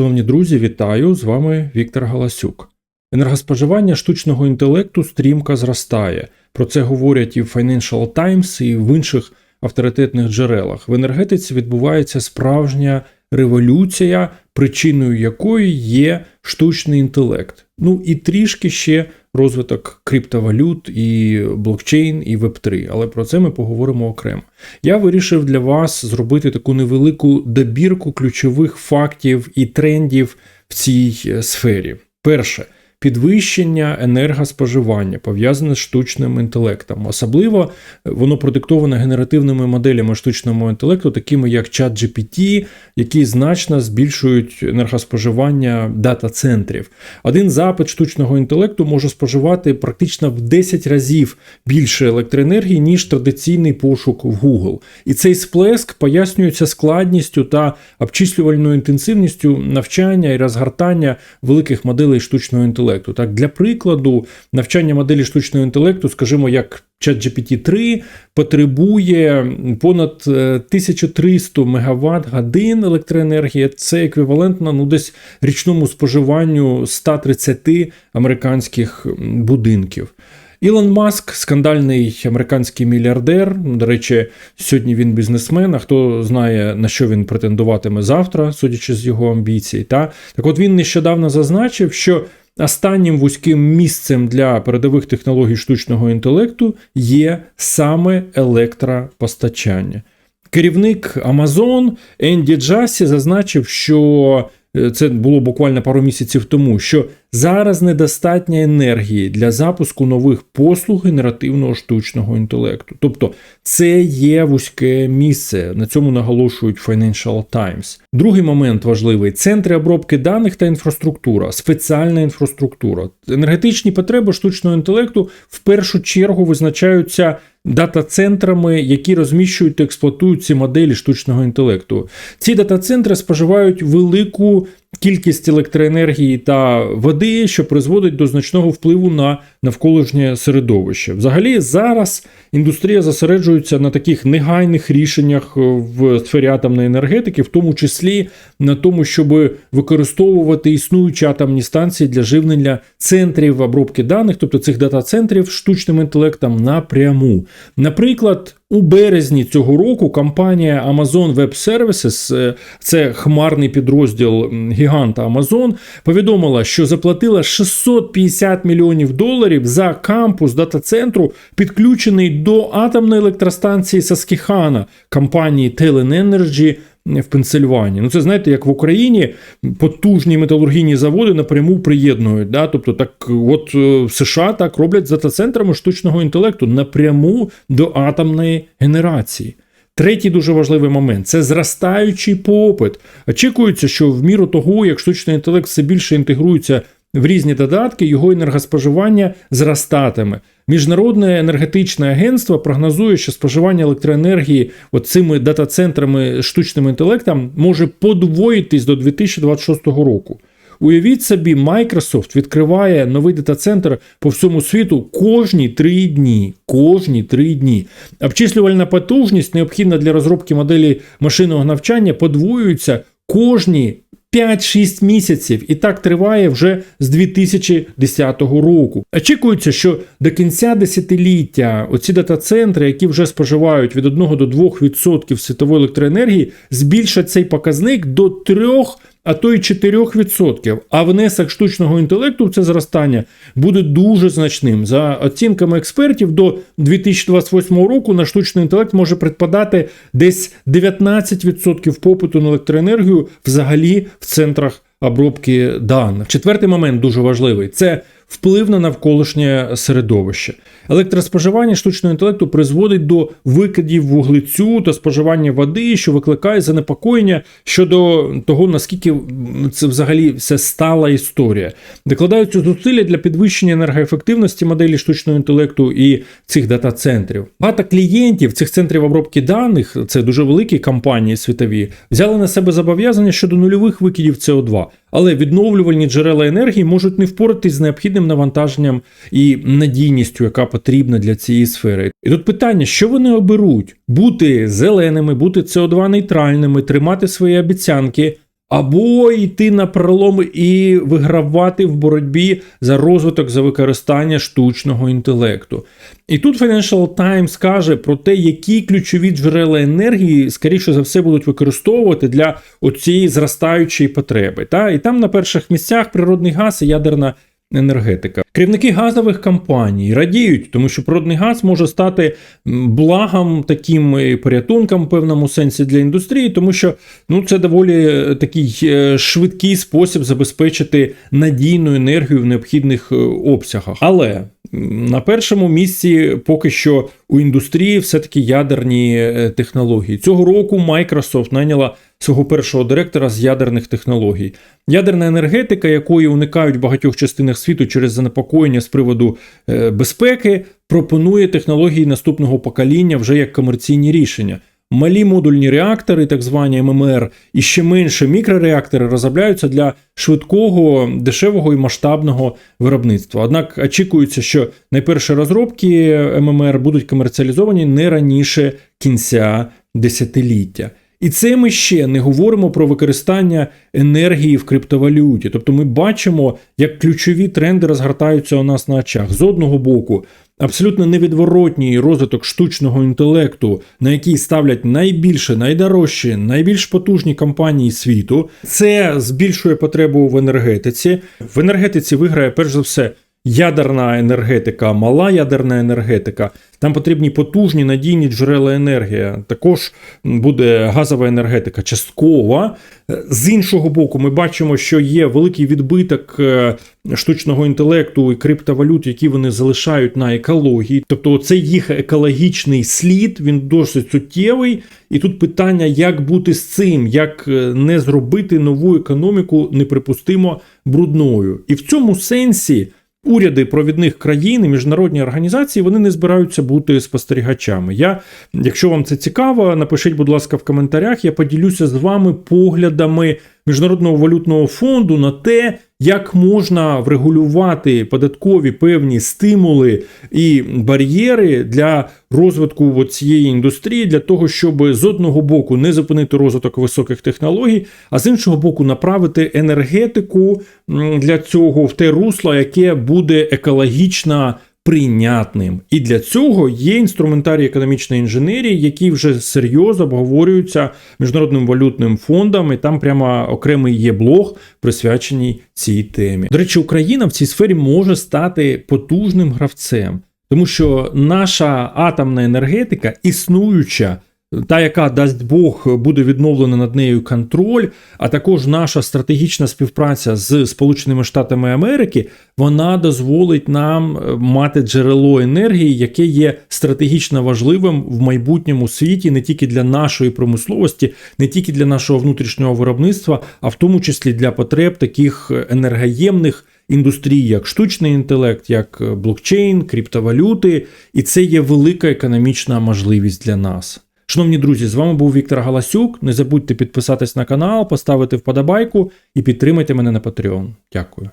Шановні друзі, вітаю! З вами Віктор Галасюк. Енергоспоживання штучного інтелекту стрімко зростає. Про це говорять і в Financial Times, і в інших авторитетних джерелах. В енергетиці відбувається справжня революція, причиною якої є штучний інтелект. Ну і трішки ще розвиток криптовалют, і блокчейн, і веб-3. але про це ми поговоримо окремо. Я вирішив для вас зробити таку невелику добірку ключових фактів і трендів в цій е, сфері. Перше. Підвищення енергоспоживання пов'язане з штучним інтелектом. Особливо е, воно продиктоване генеративними моделями штучного інтелекту, такими як ChatGPT, які значно збільшують енергоспоживання дата-центрів. Один запит штучного інтелекту може споживати практично в 10 разів більше електроенергії, ніж традиційний пошук в Google. І цей сплеск пояснюється складністю та обчислювальною інтенсивністю навчання і розгортання великих моделей штучного інтелекту інтелекту. Так, Для прикладу, навчання моделі штучного інтелекту, скажімо, як ChatGPT-3 потребує понад 1300 МВт годин електроенергії. Це еквівалентно ну, десь річному споживанню 130 американських будинків. Ілон Маск, скандальний американський мільярдер. До речі, сьогодні він бізнесмен. А хто знає на що він претендуватиме завтра, судячи з його амбіцій. Та так, от він нещодавно зазначив, що Останнім вузьким місцем для передових технологій штучного інтелекту є саме електропостачання. Керівник Amazon Енді Джасі зазначив, що Е, це було буквально пару місяців тому, що зараз недостатньо енергії для запуску нових послуг генеративного штучного інтелекту. Тобто це є вузьке місце. На цьому наголошують Financial Times. Другий момент важливий центри обробки даних та інфраструктура, спеціальна інфраструктура. Енергетичні потреби штучного інтелекту в першу чергу визначаються дата-центрами, які розміщують та експлуатують ці моделі штучного інтелекту. Ці дата-центри споживають велику кількість електроенергії та води, що призводить до значного впливу на навколишнє середовище. Взагалі, зараз індустрія зосереджується на таких негайних рішеннях в сфері атомної енергетики, в тому числі на тому, щоб використовувати існуючі атомні станції для живлення центрів обробки даних, тобто цих дата-центрів штучним інтелектом напряму. Наприклад, у березні цього року компанія Amazon Web Services, е, це хмарний підрозділ гіганта Amazon, повідомила, що заплатила 650 мільйонів доларів за кампус дата-центру, підключений до атомної електростанції Саскіхана компанії Telen Energy в Пенсильванії. Ну, це знаєте, як в Україні потужні металургійні заводи напряму приєднують. Да? Тобто, так от е, в США так роблять з дата-центрами штучного інтелекту напряму до атомної генерації. Третій дуже важливий момент це зростаючий попит. Очікується, що в міру того, як штучний інтелект все більше інтегрується в різні додатки, його енергоспоживання зростатиме. Міжнародне енергетичне агентство прогнозує, що споживання електроенергії цими дата-центрами штучним інтелектом може подвоїтись до 2026 року. Уявіть собі, Microsoft відкриває новий дата-центр по всьому світу кожні три дні. Кожні три дні. Обчислювальна потужність, необхідна для розробки моделі машинного навчання, подвоюється кожні 5-6 місяців, і так триває вже з 2010 року. Очікується, що до кінця десятиліття оці дата-центри, які вже споживають від 1 до 2% світової електроенергії, збільшать цей показник до 3 а то й 4%. А внесок штучного інтелекту в це зростання буде дуже значним. За оцінками експертів, до 2028 року на штучний інтелект може припадати десь 19% попиту на електроенергію взагалі в центрах обробки даних. Четвертий момент дуже важливий це вплив на навколишнє середовище. Електроспоживання штучного інтелекту призводить до викидів вуглецю та споживання води, що викликає занепокоєння щодо того, наскільки це взагалі все стала історія. Докладаються зусилля для підвищення енергоефективності моделі штучного інтелекту і цих дата-центрів. Багато клієнтів цих центрів обробки даних, це дуже великі компанії світові, взяли на себе зобов'язання щодо нульових викидів СО2. Але відновлювальні джерела енергії можуть не впоратись з необхідним навантаженням і надійністю, яка потрібна для цієї сфери. І тут питання, що вони оберуть: бути зеленими, бути СО2 нейтральними, тримати свої обіцянки. Або йти на пролом і вигравати в боротьбі за розвиток за використання штучного інтелекту. І тут Financial Times каже про те, які ключові джерела енергії, скоріше за все, будуть використовувати для оцієї зростаючої потреби. Та? І там на перших місцях природний газ і ядерна енергетика. Керівники газових компаній радіють, тому що природний газ може стати благом, таким порятунком в певному сенсі для індустрії, тому що ну, це доволі е, такий е, швидкий спосіб забезпечити надійну енергію в необхідних е, обсягах. Але на першому місці поки що у індустрії все-таки ядерні е, технології. Цього року Microsoft найняла свого першого директора з ядерних технологій. Ядерна енергетика, якої уникають в багатьох частинах світу через занепокоєння з приводу е, безпеки, пропонує технології наступного покоління вже як комерційні рішення. Малі модульні реактори, так звані ММР, і ще менше мікрореактори розробляються для швидкого, дешевого і масштабного виробництва. Однак очікується, що найперші розробки ММР будуть комерціалізовані не раніше кінця десятиліття. І це ми ще не говоримо про використання енергії в криптовалюті. Тобто ми бачимо, як ключові тренди розгортаються у нас на очах. З одного боку, абсолютно невідворотній розвиток штучного інтелекту, на який ставлять найбільше, найдорожчі, найбільш потужні компанії світу. Це збільшує потребу в енергетиці. В енергетиці виграє перш за все. Ядерна енергетика, мала ядерна енергетика. Там потрібні потужні надійні джерела енергії. Також буде газова енергетика часткова. З іншого боку, ми бачимо, що є великий відбиток е, штучного інтелекту і криптовалют, які вони залишають на екології. Тобто, цей їх екологічний слід він досить суттєвий. І тут питання, як бути з цим, як е, не зробити нову економіку неприпустимо брудною. І в цьому сенсі. Уряди провідних країн і міжнародні організації вони не збираються бути спостерігачами. Я, якщо вам це цікаво, напишіть, будь ласка, в коментарях. Я поділюся з вами поглядами Міжнародного валютного фонду на те, як можна врегулювати податкові певні стимули і бар'єри для розвитку цієї індустрії, для того, щоб з одного боку не зупинити розвиток високих технологій, а з іншого боку, направити енергетику для цього в те русло, яке буде екологічно прийнятним. І для цього є інструментарій економічної інженерії, які вже серйозно обговорюються міжнародним валютним фондом, і там прямо окремий є блог, присвячений цій темі. До речі, Україна в цій сфері може стати потужним гравцем, тому що наша атомна енергетика існуюча. Та, яка дасть Бог, буде відновлена над нею контроль, а також наша стратегічна співпраця з Сполученими Штатами Америки, вона дозволить нам е, мати джерело енергії, яке є стратегічно важливим в майбутньому світі не тільки для нашої промисловості, не тільки для нашого внутрішнього виробництва, а в тому числі для потреб таких енергоємних. Індустрій, як штучний інтелект, як е, блокчейн, криптовалюти, і це є велика економічна можливість для нас. Шановні друзі, з вами був Віктор Галасюк. Не забудьте підписатись на канал, поставити вподобайку і підтримайте мене на Patreon. Дякую.